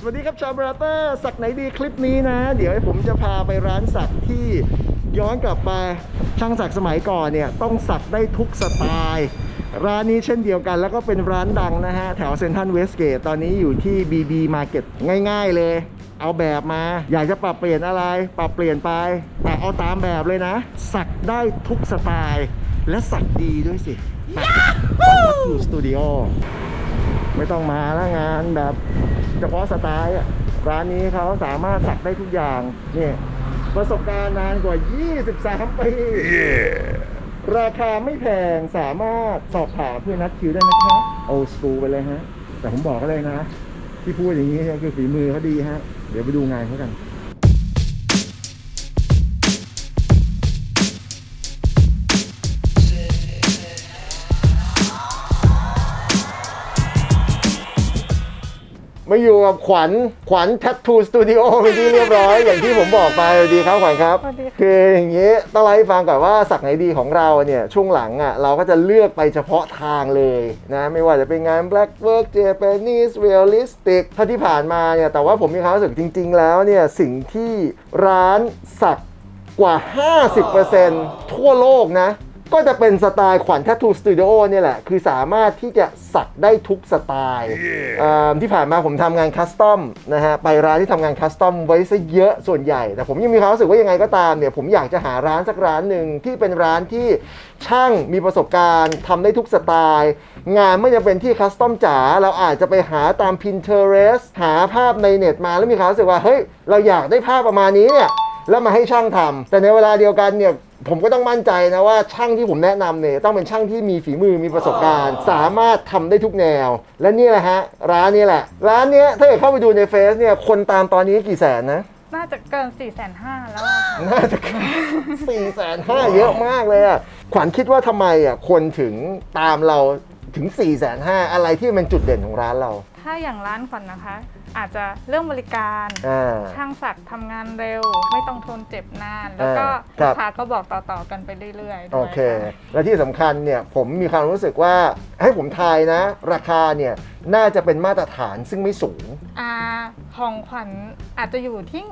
สวัสดีครับชาวบราเตอร์สักไหนดีคลิปนี้นะ เดี๋ยวผมจะพาไปร้านสักที่ย้อนกลับไปช่างสักสมัยก่อนเนี่ยต้องสักได้ทุกสไตล์ร้านนี้เช่นเดียวกันแล้วก็เป็นร้านดังนะฮะ แถวเซนทันเวสเกตตอนนี้อยู่ที่ BB Market ง่าย ๆ เลย เอาแบบมา อยากจะปรับเปลี่ยนอะไร ปรับเปลี่ยนไป แต่เอาตามแบบเลยนะ สักได้ทุกสไตล์ และสักดีด้วยสิยาฮูสตูดิโอ ไม่ต้องมาแล้วงานแบบเฉพาะสไตล์อะร้านนี้เขาสามารถสักได้ทุกอย่างเนี่ยประสบการณ์นานกว่า 23 ปีราคาไม่แพงสามารถสอบถามเพื่อนัดคิวได้นะครับโอสกูไปเลยฮะ แต่ผมบอกเลยนะ ที่พูดอย่างนี้เนี่ยคือฝีมือเขาดีฮะ เดี๋ยวไปดูงานเขากัน มาอยู่กับขวัญขวัญทัตทูสตูดิโอเป็นที่เรียบร้อย อย่างที่ผมบอกไปสวัสดีครับขวัญครับ สวัสดีค่ะ คืออย่างนี้ต้องเล่าให้ฟังก่อนว่าสักไหนดีของเราเนี่ยช่วงหลังอะเราก็จะเลือกไปเฉพาะทางเลยนะไม่ว่าจะเป็นงาน black work Japanese realistic ถ้าที่ผ่านมาเนี่ยแต่ว่าผมมีความรู้สึกจริง ๆ แล้วเนี่ยสิ่งที่ร้านสักกว่า 50%ทั่วโลกนะ ก็จะเป็นสไตล์ขวัญ Tattoo Studio เนี่ยแหละ คือสามารถที่จะสักได้ทุกสไตล์เอิ่มที่ผ่านมาผมทำงานคัสตอมนะฮะไปร้านที่ทำงานคัสตอมไว้ซะเยอะส่วนใหญ่ แต่ผมยังมีความรู้สึกว่ายังไงก็ตามเนี่ยผมอยากจะหาร้านสักร้านหนึ่งที่เป็นร้านที่ช่างมีประสบการณ์ทำได้ทุกสไตล์ งานไม่จำเป็นที่คัสตอมจ๋าเราอาจจะไปหาตาม Pinterest หาภาพในเน็ตมาแล้วมีความรู้สึกว่าเฮ้ยเราอยากได้ภาพประมาณนี้เนี่ยแล้วมาให้ช่างทำแต่ในเวลาเดียวกันเนี่ย ผมก็ต้องมั่นใจนะว่าช่างที่ผมแนะนำเนี่ยต้องเป็นช่างที่มีฝีมือมีประสบการณ์ สามารถทำได้ทุกแนว และนี่แหละฮะ ร้านนี้แหละ ร้านเนี้ยถ้าเกิดเข้าไปดูในเฟซเนี่ยคนตามตอนนี้กี่แสนนะ น่าจะเกิน4ี่แสนห้าแล้วอะค่ะ น่าจะสี่แสนห้าเยอะมากเลยอะ ขวัญคิดว่าทำไมอะคนถึงตามเราถึง4ี่แสนห้าอะไรที่มันจุดเด่นของร้านเรา ถ้าอย่างร้านขวัญนะคะ อาจจะเรื่องบริการอ่า ช่างสักทำงานเร็ว ไม่ต้องทนเจ็บนาน แล้วก็ครัลูบ กค้าก็บอกต่อๆกันไปเรื่อยๆโอด้วยเคค่ะและที่สำคัญเนี่ยผมมีความรู้สึกว่าให้ผมทายนะ ราคาเนี่ยน่าจะเป็นมาตรฐานซึ่งไม่สูงอ่าของขวัญอาจจะอยู่ที่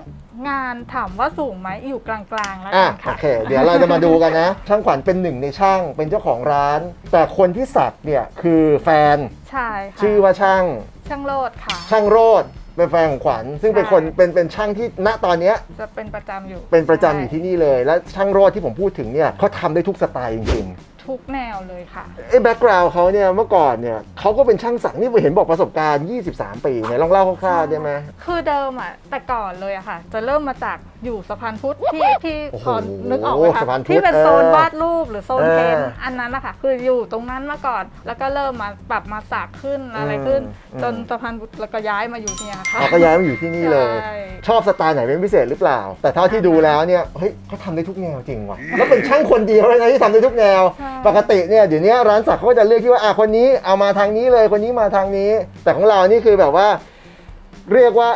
งานถามว่าสูงไหมอยู่กลางๆแล้วอะกันโอค่ะเค เดี๋ยวเราจะมาดูกันนะ ช่างขวัญเป็นหนึ่งในช่างเป็นเจ้าของร้าน แต่คนที่สักเนี่ยคือแฟนใช่ค่ะชื่อว่าช่าง ช่างโลดค่ะ ช่างโรดเป็นแฟนของขวัญ ซึ่งเป็นคนใช่เป็นเป็นช่างที่ณตอนเนี้ยจะเป็นประจำอยู่เป็นประจำอยู่ที่นี่เลย และช่างโรดที่ผมพูดถึงเนี่ยเขาทำได้ทุกสไตล์จริงทุกแนวเลยค่ะๆไอ้แบ็กกราวด์เขาเนี่ยเมื่อก่อนเนี่ยเขาก็เป็นช่างสักนี่เห็นบอกประสบการณ์ 23 ปีเนี่ยลองเล่าคร่าวๆได้ไหม คือเดิมอะแต่ก่อนเลยอะค่ะ จะเริ่มมาจาก อยู่สะพานพุทธที่ที่โอ้โหพอนึกออกไหมคะสะพานพุทธที่เป็นโซนเออวาดรูปหรือโซนเออเพนท์อันนั้นนะคะคืออยู่ตรงนั้นมาก่อน แล้วก็เริ่มมาปรับมาสักขึ้นอะไรขึ้น อืม จนสะพานพุทธแล้วก็ย้ายมาอยู่เนี่ยค่ะ เขาก็ย้ายมาอยู่ที่นี่เลย ใช่ ชอบสไตล์ไหนเป็นพิเศษหรือเปล่า แต่เท่าที่ดูแล้วเนี่ยเฮ้ยเขาทำได้ทุกแนวจริงว่ะแล้วเป็นช่างคนเดียวเลยนะที่ทำได้ทุกแนว ใช่ ปกติเนี่ยเดี๋ยวนี้ร้านสักเขาก็จะเลือกที่ว่าอะคนนี้เอามาทางนี้เลยคนนี้มาทางนี้ แต่ของเรานี่คือแบบว่า เรียกว่า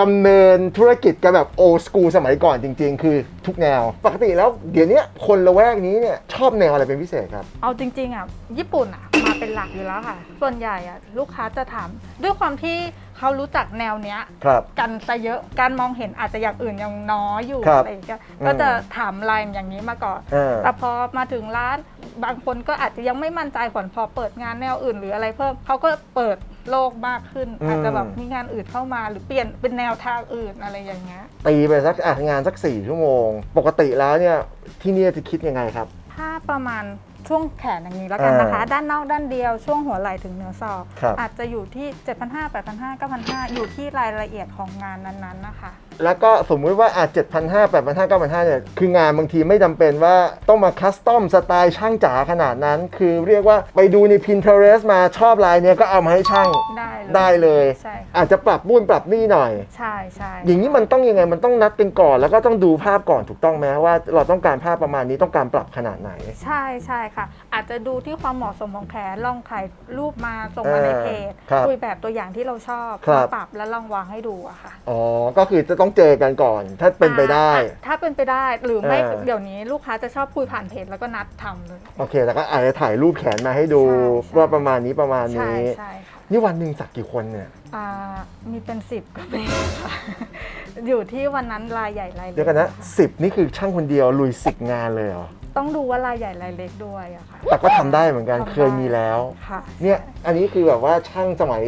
ดำเนินธุรกิจกันแบบโอ s กูสมัยก่อนจริง ๆ คือทุกแนว ปกติแล้วเดี๋ยวนี้คนละแวกนี้เนี่ยชอบแนวอะไรเป็นพิเศษครับ เอาจริง ๆอะญี่ปุ่นอะมาเป็นหลักอยู่แล้วค่ะ ส่วนใหญ่อะลูกค้าจะถาม ด้วยความที่เขารู้จักแนวเนี้ย ครับ กันซะเยอะการมองเห็นอาจจะอย่างอื่นยังน้อยอยู่ครับอะไรอย่างเงี้ยอืมก็จะถามลายอย่างนี้มาก่อน เออ แต่พอมาถึงร้านบางคนก็อาจจะยังไม่มั่นใจก่อนพอเปิดงานแนวอื่นหรืออะไรเพิ่มเขาก็เปิด โลกมากขึ้นอืมอาจจะแบบมีงานอื่นเข้ามาหรือเปลี่ยนเป็นแนวทางอื่นอะไรอย่างเงี้ยตีไปสักอะงานสักสี่ชั่วโมง ปกติแล้วเนี่ยที่เนี่ยจะคิดยังไงครับ ถ้าประมาณช่วงแขนอย่างนี้แล้วกันนะคะอ่าด้านนอกด้านเดียวช่วงหัวไหล่ถึงเนื้อศอกครับอาจจะอยู่ที่ 7,500 8,500 9,500 อยู่ที่รายละเอียดของงานนั้นๆนะคะ แล้วก็สมมุติว่าอาจ7,500 8,500 9,500เนี่ยคืองานบางทีไม่จำเป็นว่าต้องมาคัสตอมสไตล์ช่างจ๋าขนาดนั้น คือเรียกว่าไปดูใน Pinterest มาชอบลายเนี้ยก็เอามาให้ช่างได้เลยได้เลยใช่ค่ะอาจจะปรับนู่นปรับนี่หน่อย ใช่ใช่อย่างนี้มันต้องยังไงมันต้องนัดกันก่อน แล้วก็ต้องดูภาพก่อนถูกต้องไหมว่าเราต้องการภาพประมาณนี้ต้องการปรับขนาดไหน ใช่ใช่ค่ะ อาจจะดูที่ความเหมาะสมของแขนลองถ่ายรูปมาส่งมาในเพจครับคุยแบบตัวอย่างที่เราชอบครับมาปรับแล้วลองวางให้ดูอะค่ะอ๋อก็คือจะต้องเจอกันก่อน ถ้าเป็นไปได้ อะถ้าเป็นไปได้หรือไม่เออ เดี๋ยวนี้ลูกค้าจะชอบคุยผ่านเพจแล้วก็นัดทำเลย โอเค แต่ก็อาจจะถ่ายรูปแขนมาให้ดูใช่ใช่ ว่าประมาณนี้ประมาณใช่นี้ ใช่ค่ะนี่วันหนึ่งสักกี่คนเนี่ย อ่ามีเป็นสิบก็เป็นค่ะอยู่ที่วันนั้นรายใหญ่รายเล็กเดี๋ยวกันนะค่สิบนี่คือช่างคนเดียวลุยสิบงานเลยเหรอ ต้องดูว่ารายใหญ่รายเล็กด้วยอะค่ะ แต่ก็ทำได้เหมือนกันทำได้ เคยมีแล้ว ค่ะเนี่ยอันนี้คือแบบว่าช่างสมัย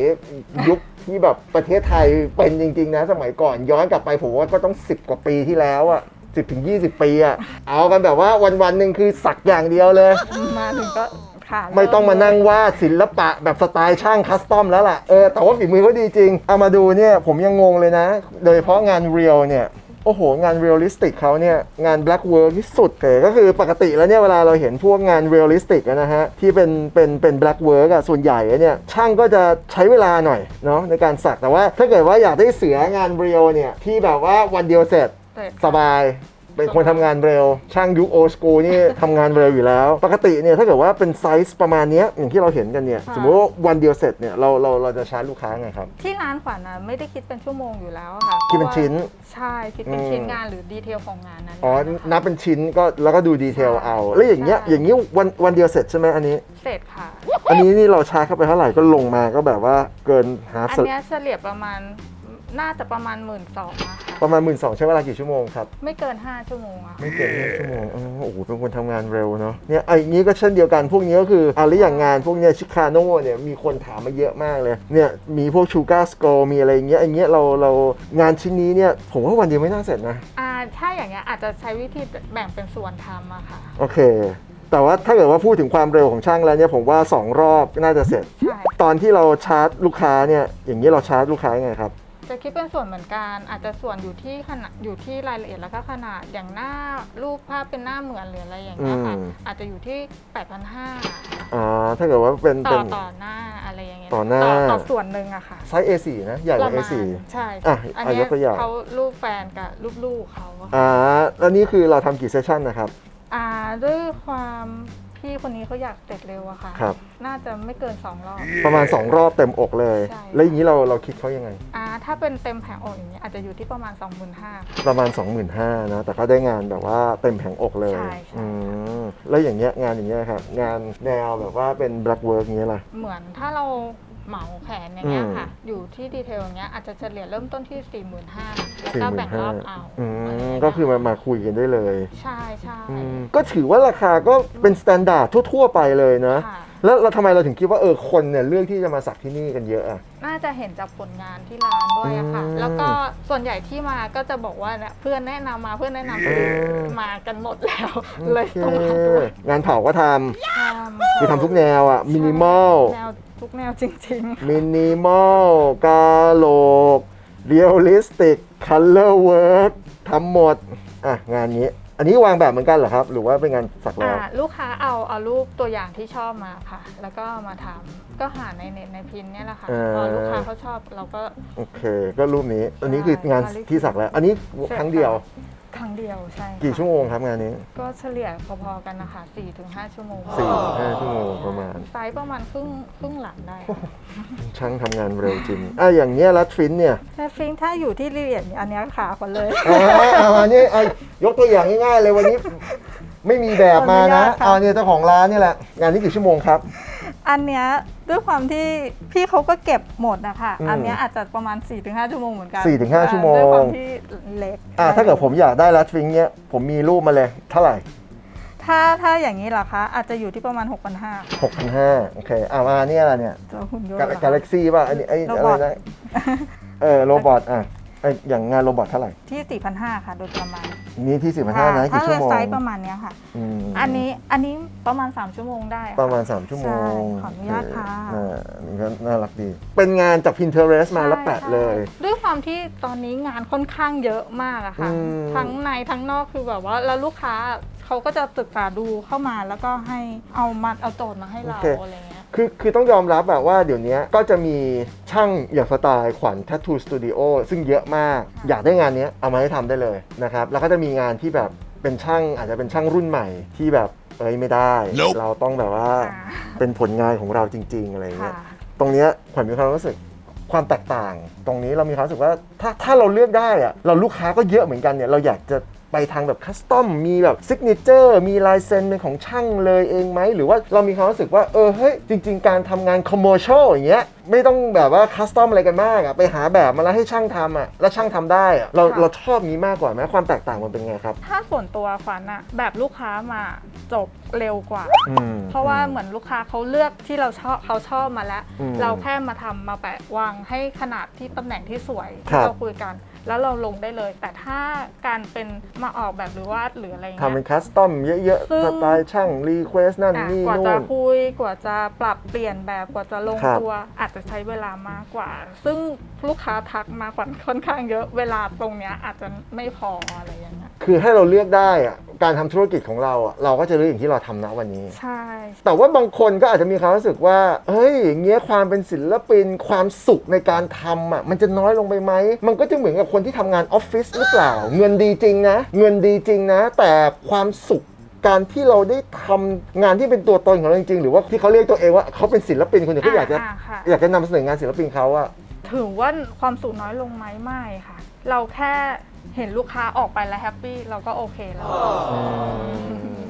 ยุคที่แบบประเทศไทยเป็นจริง ๆ นะ สมัยก่อนย้อนกลับไปผมว่าก็ต้อง 10 กว่าปีที่แล้วอะ10ถึง20ปีอะเอากันแบบว่าวันๆหนึ่งคือสักอย่างเดียวเลย มาถึงก็ค่ะไม่ต้องมานั่งวาดศิลปะแบบสไตล์ช่างคัสตอมแล้วล่ะเออแต่ว่าฝีมือเขาดีจริง เอามาดูเนี่ยผมยังงงเลยนะ โดยเฉพาะงานเรียลเนี่ย โอ้โห งานเรียลลิสติกเขาเนี่ย งาน black work ที่สุดเลยก็คือปกติแล้วเนี่ย เวลาเราเห็นพวกงานเรียลลิสติกนะฮะ ที่เป็นเป็นเป็น black work อะส่วนใหญ่เนี่ย ช่างก็จะใช้เวลาหน่อยเนาะในการสักแต่ว่าถ้าเกิดว่าอยากได้เสืองานเรียลเนี่ย ที่แบบว่าวันเดียวเสร็จเสร็จสบาย เป็นคนทำงานเร็ว ช่างยุคโอสกูนี่ ทำงานเร็วอยู่แล้ว ปกติเนี่ยถ้าเกิดว่าเป็นไซส์ประมาณเนี้ยอย่างที่เราเห็นกันเนี่ย ค่ะ สมมติว่าวันเดียวเสร็จเนี่ยเราเราเราจะชาร์จลูกค้าไงครับ ที่ร้านขวัญนะไม่ได้คิดเป็นชั่วโมงอยู่แล้วอะค่ะคิดเป็นพราะว่าชิ้น ใช่คิดเป็นอืมชิ้นงานหรือดีเทลของงานนั้นอ๋อนะคะ นับเป็นชิ้นก็แล้วก็ดูดีเทลใช่เอา แล้วอย่างเงี้ยใช่ อย่างนี้วันวันเดียวเสร็จใช่ไหมอันนี้ เสร็จค่ะ อันนี้นี่เราชาร์จเข้าไปเท่าไหร่ก็ลงมาก็แบบว่าเกินฮาร์ฟอันเนี้ยเฉลี่ยประมาณ น่าจะประมาณหมื่นสองนะคะ ประมาณหมื่นสองใช้เวลากี่ชั่วโมงครับ ไม่เกิน 5 ชั่วโมงอะค่ะ ไม่เกินห้าชั่วโมงอ๋อโอ้โหเป็นคนทำงานเร็วเนาะเนี่ยไอ้นี้ก็เช่นเดียวกันพวกนี้ก็คืออะแล้วอย่างงานพวกเนี้ยชิคาโน่เนี่ยมีคนถามมาเยอะมากเลยเนี่ยมีพวกชูการ์สโกมีอะไรอย่างเงี้ยไอ้เงี้ยเราเรางานชิ้นนี้เนี่ยผมว่าวันเดียวไม่น่าเสร็จนะอ่าถ้าอย่างเงี้ยอาจจะใช้วิธีแบ่งเป็นส่วนทำอะค่ะ โอเค แต่ว่าถ้าเกิดว่าพูดถึงความเร็วของช่างแล้วเนี่ยผมว่า2รอบน่าจะเสร็จ ใช่ ตอนที่เราชาร์จลูกค้าเนี่ยอย่างนี้เราชาร์จลูกค้ายังไงครับ จะคิดเป็นส่วนเหมือนกัน อาจจะส่วนอยู่ที่ขนาดอยู่ที่รายละเอียดแล้วก็ขนาดอย่างหน้ารูปภาพเป็นหน้าเหมือนหรืออะไรอย่างเงี้ยค่ะอืม อาจจะอยู่ที่ 8,500อ๋อถ้าเกิดว่าเป็นต่เป็อน ต่อหน้าอะไรอย่างเงี้ยต่อหน้า ต่อส่วนหนึ่งอะค่ะไซส์ A4 นะ ใหญ่กว่า ประมาณ A4 ใช่อะอันอะเนี้ยกตัวอย่าง เขารูปแฟนกับรูปลูกเขาอะค่ะอ่าแล้วนี่คือเราทำกี่เซสชันนะครับ อ่าด้วยความ พี่คนนี้เขาอยากเสร็จเร็วอะค่ะ ครับ น่าจะไม่เกินสองรอบ ประมาณ 2 รอบเต็มอกเลย ใช่ แล้วอย่างนี้เราเราคิดเขายังไง อ่าถ้าเป็นเต็มแผงอกอย่างเงี้ยอาจจะอยู่ที่ประมาณ 25,000 ประมาณ 25,000นะแต่ก็ได้งานแบบว่าเต็มแผงอกเลยใช่ใช่ อืมแล้วอย่างเงี้ยงานอย่างเงี้ยครับงานแนวแบบว่าเป็น black work อย่างเงี้ยล่ะ เหมือนถ้าเรา เหมาแขนอย่างเงี้ยอืมค่ะ อยู่ที่ดีเทลอย่างเงี้ยอาจจะเฉลี่ยเริ่มต้นที่ 45,000แล้วก็แบ่งรอบเอาอืะไรย่างมเงี้ยก็คือมามาคุยกันได้เลย ใช่ใช่อืมก็ถือว่าราคาก็เป็นสแตนดาร์ดทั่ว ๆ ไปเลยนะ ค่ะ แล้วเราทำไมเราถึงคิดว่าเออคนเนี่ยเลือกที่จะมาสักที่นี่กันเยอะอะ น่าจะเห็นจากผลงานที่ร้านด้วยอะค่ะ อืมแล้วก็ส่วนใหญ่ที่มาก็จะบอกว่าเนี่ยเพื่อนแนะนำมาเพื่อนแนะนำเออมากันหมดแล้วเลยต้องมาโอด้เควยงานเผาก็ททำคือทำทุกแนวอะมินิมอล แนวทุกแนวจริง มินิมอลกาโหลกเรียลลิสติกคัลเลอร์เวิร์กทำหมด อะ งานนี้ อันนี้วางแบบเหมือนกันเหรอครับ หรือว่าเป็นงานสักๆแล้วอ่าลูกค้าเอาเอารูปตัวอย่างที่ชอบมาค่ะ แล้วก็มาทำก็หาในเน็ตในพินเนี่ยแหละค่ะอ่าพอลูกค้าเขาชอบเราก็ โอเค ก็รูปนี้ อันนี้คืองานที่สักแล้ว อันนี้ครั้งเดียว ครั้งเดียวใช่ค่ะกี่ชั่วโมงครับงานนี้ก็เฉลี่ยพอๆกันนะคะ4-5ชั่วโมงสี่ถึงห้าชั่วโมงประมาณ ไซส์ประมาณครึ่งครึ่งหลังได้ค่ะช่างทำงานเร็วจริงอะอย่างเงี้ยรัดฟินเนี่ยแต่ฟิงถ้าอยู่ที่ละเอียดอันเนี้ยขาคนเลยอ่าเอาอันนี้เอายกตัวอย่างง่ายๆเลยวันนี้ ไม่มีแบบมานะขออนุญาตค่ะ เอาเนี่ยเจ้าของร้านนี่แหละงานนี้กี่ชั่วโมงครับ อันเนี้ย ด้วยความที่พี่เขาก็เก็บหมดนะคะอืมอันเนี้ยอาจจะประมาณ 4-5 ชั่วโมงเหมือนกันสี่ถึงห้าชั่วโมง ด้วยความที่เล็กอะถ้าเกิดผมอยากได้รัดฟินเนี่ยผมมีรูปมาเลยเท่าไหร่ ถ้าถ้าอย่างนี้เหรอคะ อาจจะอยู่ที่ประมาณ 6,500 6,500โอเคอะมาเนี่ยอะไรเนี่ยตัวหุ่นยนต์กาเหรอคะกาแล็กซี่ป่ะอันนี้ไอ้โรอะบไรอท นะเออโรบอทอะ ไอ้อย่างงานโรบอทเท่าไหร่ ที่ 4,500 ค่ะ โดยประมาณนี่ที่15นะถ้ากี่ชั่วโมงไซส์ประมาณเนี้ยค่ะอืมอันนี้อันนี้ประมาณ 3 ชั่วโมงได้ค่ประมาณ 3 ชั่วโมงใช่ขออนุญาตค่ะเอออ่านี่ก็น่ารักดี เป็นงานจาก Pinterest มาแล้วแปะเลยใช่ด้วยความที่ตอนนี้งานค่อนข้างเยอะมากอะค่ะ อืม ทั้งในทั้งนอกคือแบบว่าแล้วลูกค้าเขาก็จะศึกษาดูเข้ามาแล้วก็ให้เอามาเอาโจทย์มาให้เราอะไรเงี้ย คือคือต้องยอมรับแบบว่าเดี๋ยวนี้ก็จะมีช่างอย่างสไตล์ขวัญ Tattoo Studio ซึ่งเยอะมากค่ะอยากได้งานเนี้ยเอามาให้ทำได้เลยนะครับ แล้วก็จะมีงานที่แบบเป็นช่างอาจจะเป็นช่างรุ่นใหม่ที่แบบเอ้ยไม่ได้ Nope เราต้องแบบว่าอ่าเป็นผลงานของเราจริง ๆ อะไรอย่างเงี้ค่ะยตรงเนี้ยขวัญมีความรู้สึกความแตกต่าง ตรงนี้เรามีความรู้สึกว่าถ้าถ้าเราเลือกได้อะเราลูกค้าก็เยอะเหมือนกันเนี่ยเราอยากจะ ไปทางแบบคัสตอมมีแบบซิกเนเจอร์มีลายเซ็นเป็นของช่างเลยเองไหม หรือว่าเรามีความรู้สึกว่า เออเฮ้ย จริง ๆ การทำงานคอมเมอร์เชลอย่างเงี้ยไม่ต้องแบบว่าคัสตอมอะไรกันมากอะไปหาแบบมาแล้วให้ช่างทำอะแล้วช่างทำได้อะเราค่ะ เราชอบนี้มากกว่าไหมความแตกต่างมันเป็นไงครับถ้าส่วนตัวขวัญอะแบบลูกค้ามาจบเร็วกว่า อืม เพราะว่าเหมือนลูกค้าเขาเลือกที่เราชอบเขาชอบมาแล้ว อืมเราแค่มาทำมาแปะวางให้ขนาดที่ตำแหน่งที่สวยครัที่บเราคุยกัน แล้วเราลงได้เลย แต่ถ้าการเป็นมาออกแบบหรือวาดหรืออะไรอย่างทำเงี้เป็นยคัสตอมเยอะซึ่ง ๆสไตล์ช่างรีเควสนั่นอะนี่กว่านู่จะน คุยกว่าจะปรับเปลี่ยนแบบกว่าจะลงครับตัว อาจจะใช้เวลามากกว่า ซึ่งลูกค้าทักมาขวัญค่อนข้างเยอะเวลาตรงเนี้ยอาจจะไม่พออะไรอย่างเงี้ย คือให้เราเลือกได้อะ การทำธุรกิจของเราอะเราก็จะเลือกอย่างที่เราทำณวันนี้ ใช่ แต่ว่าบางคนก็อาจจะมีความรู้สึกว่า เฮ้ยอย่างเงี้ยความเป็นศิลปิน ความสุขในการทำอะมันจะน้อยลงไปไหม มันก็จะเหมือนกับคนที่ทำงานออฟฟิศหรือเปล่า เงินดีจริงนะ เงินดีจริงนะ แต่ความสุขการที่เราได้ทำงานที่เป็นตัวตนของเราจริงๆ หรือว่าที่เขาเรียกตัวเองว่าเขาเป็นศิลปินคนหนึ่งเขาอยากจะอ่าค่ะ อยากจะนำเสนองานศิลปินเขาอะ ถือว่าความสุขน้อยลงไหมไม่ค่ะ เราแค่ เห็นลูกค้าออกไปแล้วแฮปปี้เราก็โอเคแล้ว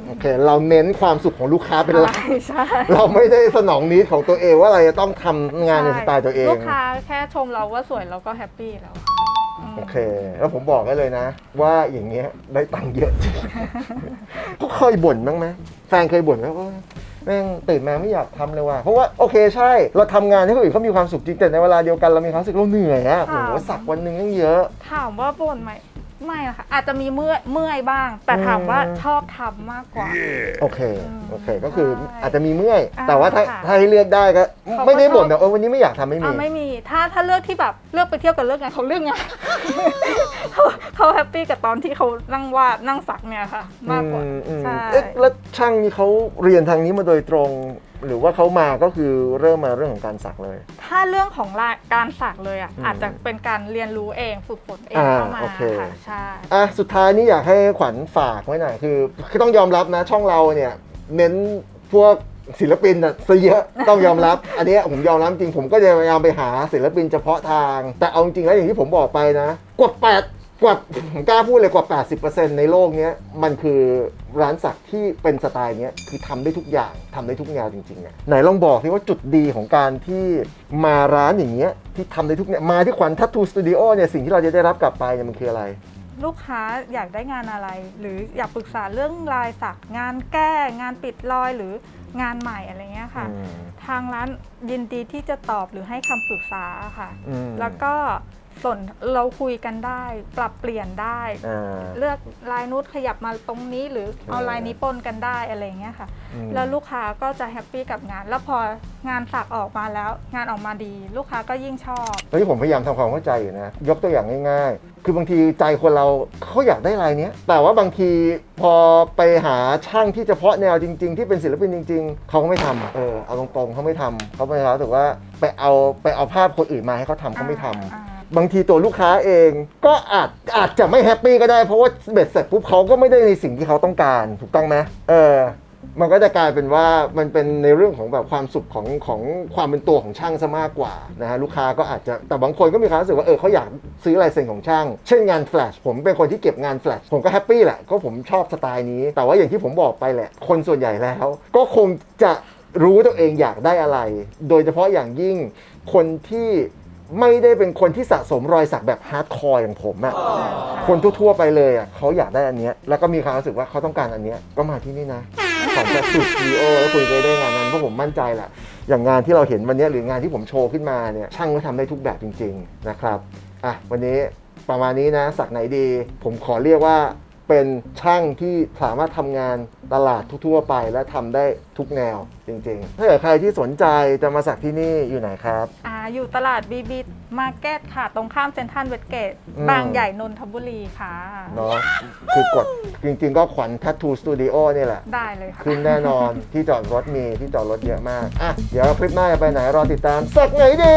โอเค เราเน้นความสุขของลูกค้าเป็นหลัก ใช่ใช่เราไม่ได้สนองนิดของตัวเองว่าเราจะต้องทำงานในสไตล์ตัวเอง ลูกค้าแค่ชมเราว่าสวยเราก็แฮปปี้แล้วมโอเค แล้วผมบอกได้เลยนะ ว่าอย่างเงี้ยได้ตังค์เยอะจริงก็เคยบ่นบ้างไหมแฟนเคยบ่นไหมว่าแม่งตื่นมาไม่อยากทำเลยว่ะ เพราะว่าโอเคใช่ เราทำงานให้คนอื่นเขามีความสุขจริงแต่ในเวลาเดียวกันเรามีความรู้สึกเราเหนื่อยอะโอ้โหสักวันหนึ่งตั้งเยอะ ถามว่าบ่นไหม ไม่นะคะอาจจะมีเมื่อยเมื่อยบ้าง แต่ถามว่าอืมชอบทำมากกว่า โอเคอืมโอเค ก็คือใช่อาจจะมีเมื่อย อ่าแต่ว่าถ้าค่ะถ้าให้เลือกได้ก็ เขาก็ไม่ได้บ่นชอบแบบเออวันนี้ไม่อยากทำไม่มี อ่าไม่มีถ้าถ้าเลือกที่แบบเลือกไปเที่ยวกับเลือกงานเขาเลือกงานเขาเขาแฮปปี้กับตอนที่เขานั่งวาดนั่งสักเนี่ยค่ะ มากกว่าอือืมใช่ เอ๊ะแล้วช่างนี่เขาเรียนทางนี้มาโดยตรง หรือว่าเขามาก็คือเริ่มมาเรื่องของการสักเลย ถ้าเรื่องของลายการสักเลยอะอืมอาจจะเป็นการเรียนรู้เองฝึกฝนเองอ่าเข้ามาโอเค ค่ะใช่ อะสุดท้ายนี่อยากให้ขวัญฝากไว้หน่อยคือคือต้องยอมรับนะช่องเราเนี่ย เน้นพวกศิลปินอะซะเยอะ ต้องยอมรับ อันเนี้ยผมยอมรับจริงผมก็จะพยายามไปหาศิลปินเฉพาะทาง แต่เอาจริงๆแล้วอย่างที่ผมบอกไปนะกว่าแปด กว่าผมกล้าพูดเลยกว่า 80%ในโลกเนี้ยมันคือร้านสักที่เป็นสไตล์เนี้ยคือทำได้ทุกอย่างทำได้ทุกแนวจริงๆอะไหนลองบอกที่ว่าจุดดีของการที่มาร้านอย่างเงี้ยที่ทำได้ทุกแนวมาที่ขวัญทัตทูสตูดิโอเนี่ยสิ่งที่เราจะได้รับกลับไปเนี่ยมันคืออะไร ลูกค้าอยากได้งานอะไร หรืออยากปรึกษาเรื่องลายสักงานแก้ งานปิดรอยหรืองานใหม่อะไรเงี้ยค่ะอืมทางร้านยินดีที่จะตอบหรือให้คำปรึกษาค่ะ อืม แล้วก็ ส่วนเราคุยกันได้ ปรับเปลี่ยนได้ อ่า เลือกลายนูดขยับมาตรงนี้หรือเอาเออลายนี้ปนกันได้อะไรอย่างเงี้ยค่ะ อืม แล้วลูกค้าก็จะแฮปปี้กับงาน แล้วพองานสักออกมาแล้ว งานออกมาดี ลูกค้าก็ยิ่งชอบเฮ้ยผมพยายามทำความเข้าใจอยู่นะ ยกตัวอย่างง่ายๆ คือบางทีใจคนเราเขาอยากได้ลายเนี้ย แต่ว่าบางทีพอไปหาช่างที่เฉพาะแนวจริง ๆ ที่เป็นศิลปินจริง ๆ เขาก็ไม่ทำเออเอาตรงๆเขาไม่ทำเขาไปเขาถือว่าไปเอาไปเอาภาพคนอื่นมาให้เขาทำเขาไม่ทำอ่า บางทีตัวลูกค้าเอง ก็อาจอาจจะไม่แฮปปี้ก็ได้ เพราะว่าเบ็ดเสร็จปุ๊บเขาก็ไม่ได้ในสิ่งที่เขาต้องการ ถูกต้องไหมเออ มันก็จะกลายเป็นว่ามันเป็นในเรื่องของแบบความสุขของของความเป็นตัวของช่างซะมากกว่านะฮะลูกค้าก็อาจจะแต่บางคนก็มีความรู้สึกว่าเออเขาอยากซื้อลายเซ็นของช่าง เช่นงานแฟลชผมเป็นคนที่เก็บงานแฟลชผมก็แฮปปี้แหละก็ผมชอบสไตล์นี้ แต่ว่าอย่างที่ผมบอกไปแหละ คนส่วนใหญ่แล้ว ก็คงจะรู้ตัวเองอยากได้อะไร โดยเฉพาะอย่างยิ่งคนที่ ไม่ได้เป็นคนที่สะสมรอยสักแบบฮาร์ดคอร์อย่างผมอะคนทั่วๆไปเลยอะเขาอยากได้อันเนี้ยแล้วก็มีความรู้สึกว่าเขาต้องการอันเนี้ยก็มาที่นี่นะของจะสุดซีโอแล้วคุยไปได้งานนั้นเพราะผมมั่นใจแหละอย่างงานที่เราเห็นวันเนี้ยหรืองานที่ผมโชว์ขึ้นมาเนี่ยช่างก็ทำได้ทุกแบบจริง ๆนะครับอะวันนี้ประมาณนี้นะสักไหนดี ผมขอเรียกว่า เป็นช่างที่สามารถทำงานตลาดทั่วๆไป และทำได้ทุกแนวจริงๆ ถ้าเกิดใครที่สนใจจะมาสักที่นี่อยู่ไหนครับ อ่าอยู่ตลาดบีบีมาร์เก็ตค่ะ ตรงข้ามเซ็นทรัลเวสเกต อืม บางใหญ่นนทบุรีค่ะ เนาะคือกดจริงๆ ก็ขวัญทัตทูสตูดิโอนี่แหละ ได้เลยค่ะ ขึ้นแน่นอน ที่จอดรถมีที่จอดรถเยอะมาก อะ เดี๋ยวคลิปหน้าจะไปไหนรอติดตามสักไหนดี